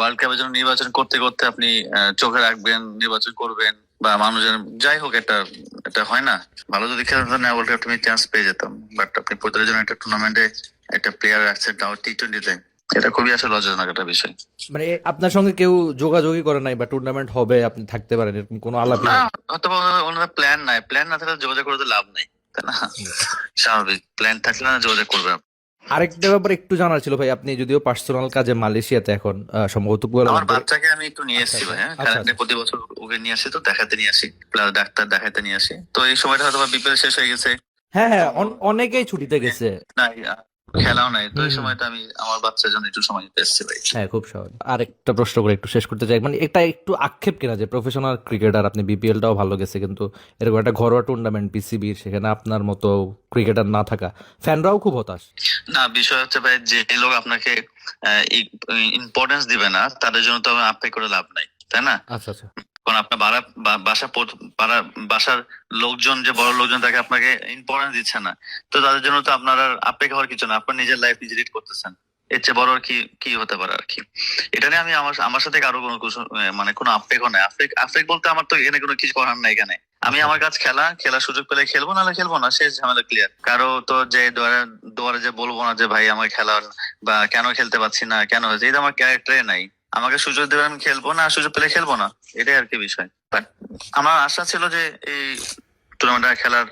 World কাপের জন্য নির্বাচন করতে করতে আপনি চোখে রাখবেন নির্বাচন করবেন বা মানুষজন যাই হোক এটা এটা হয় না। ভালো যদি খেলেন তাহলে ওয়ার্ল্ড কাপ তুমি চান্স পেয়ে যেতাম। বাট আপনি প্রতিটা জন্য একটা টুর্নামেন্টে একটা প্লেয়ার রাখছেন তাও টি টোয়েন্টিতে এটা খুবই আসলে লজ্জাজনক একটা বিষয়। মানে আপনার সঙ্গে কেউ যোগাযোগই করে নাই বা টুর্নামেন্ট হবে আপনি থাকতে পারেন এরকম কোনো আলাপ না হয়তো বা ওনাদের- ওনাদের প্ল্যান নাই। প্ল্যান না থাকলে যোগাযোগ করে তো লাভ নেই তাই না? স্বাভাবিক। প্ল্যান থাকলে না যোগাযোগ করবে আরেকটা ব্যাপার একটু জানার ছিল ভাই আপনি যদিও পার্সোনাল কাজে মালয়েশিয়াতে এখন সম্ভবত আমার বাচ্চাকে আমি একটু নিয়ে এসেছি ভাই হ্যাঁ। আচ্ছা, প্রতি বছর ওকে নিয়ে আসি তো দেখাতে নিয়ে আসি প্লাস ডাক্তার দেখাতে নিয়ে আসি। তো এই সময়টা হয়তো বিপিএল শেষ হয়ে গেছে। হ্যাঁ হ্যাঁ অন- অনেকেই ছুটিতে গেছে। না খেলাও নাই তো এই সময়টা আমি আমার বাচ্চার জন্য একটু সময় দিতে এসেছি ভাই হ্যাঁ খুব সহজ। আরেকটা প্রশ্ন করে একটু শেষ করতে চাই। মানে এটা একটু আক্ষেপ কিনা যে প্রফেশনাল ক্রিকেটার আপনি বিপিএলটাও ভালো গেছে কিন্তু এরকম একটা ঘরোয়া টুর্নামেন্ট পিসিবির সেখানে আপনার মতো ক্রিকেটার না থাকা ফ্যানরাও খুব হতাশ। না বিষয় হচ্ছে ভাই যে লোক আপনাকে ইম্পর্টেন্স দিবে না তাদের জন্য তো আপে করে লাভ নাই তাই না? আচ্ছা আচ্ছা। কারণ আপনার বাড়া বাসা পাড়া- বাসার লোকজন, যে বড় লোকজন, তাকে আপনাকে ইম্পর্টেন্স দিচ্ছে না। তো তাদের জন্য তো আপনার আর আপেক্ষা হওয়ার কিছু না, আপনার নিজের লাইফ নিজে লিড করতেছেন। এর চেয়ে বড় আর কি কি হতে পারে আর কি? এটা নিয়ে আমি আমার আমার সাথে কারও কোনো মানে কোনো আবেগ নাই। আবেগ আবেগ বলতে আমার তো এখানে কোনো কিছু করার নাই এখানে। আমি আমার কাজ খেলা, খেলার সুযোগ পেলে খেলব, নাহলে খেলব না, শেষ ঝামেলা ক্লিয়ার কারও তো যে দুয়ারে দুয়ারে যে বলব না যে, ভাই আমার খেলার বা কেন খেলতে পারছি না, কেন হয়েছে? এটা আমার ক্যারেক্টারে নাই। আমাকে সুযোগ দেবে আমি খেলব না সুযোগ পেলে খেলব না এটাই আর কি বিষয়। বাট আমার আশা ছিল যে এই টুর্নামেন্টে খেলার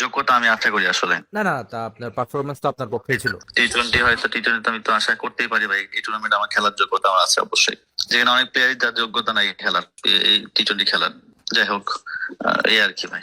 যোগ্যতা আমি আশা করি আসলে। না না তা আপনার পারফরমেন্স তো আপনার পক্ষেই ছিল। টি টোয়েন্টি হয়তো টি টোয়েন্টি আমি তো আশা করতেই পারি ভাই এই টুর্নামেন্টে আমার খেলার যোগ্যতা আমার আছে অবশ্যই। যেখানে অনেক প্লেয়ারই তার যোগ্যতা নাই খেলার এই টি টোয়েন্টি খেলার। যাই হোক এই আর কি ভাই।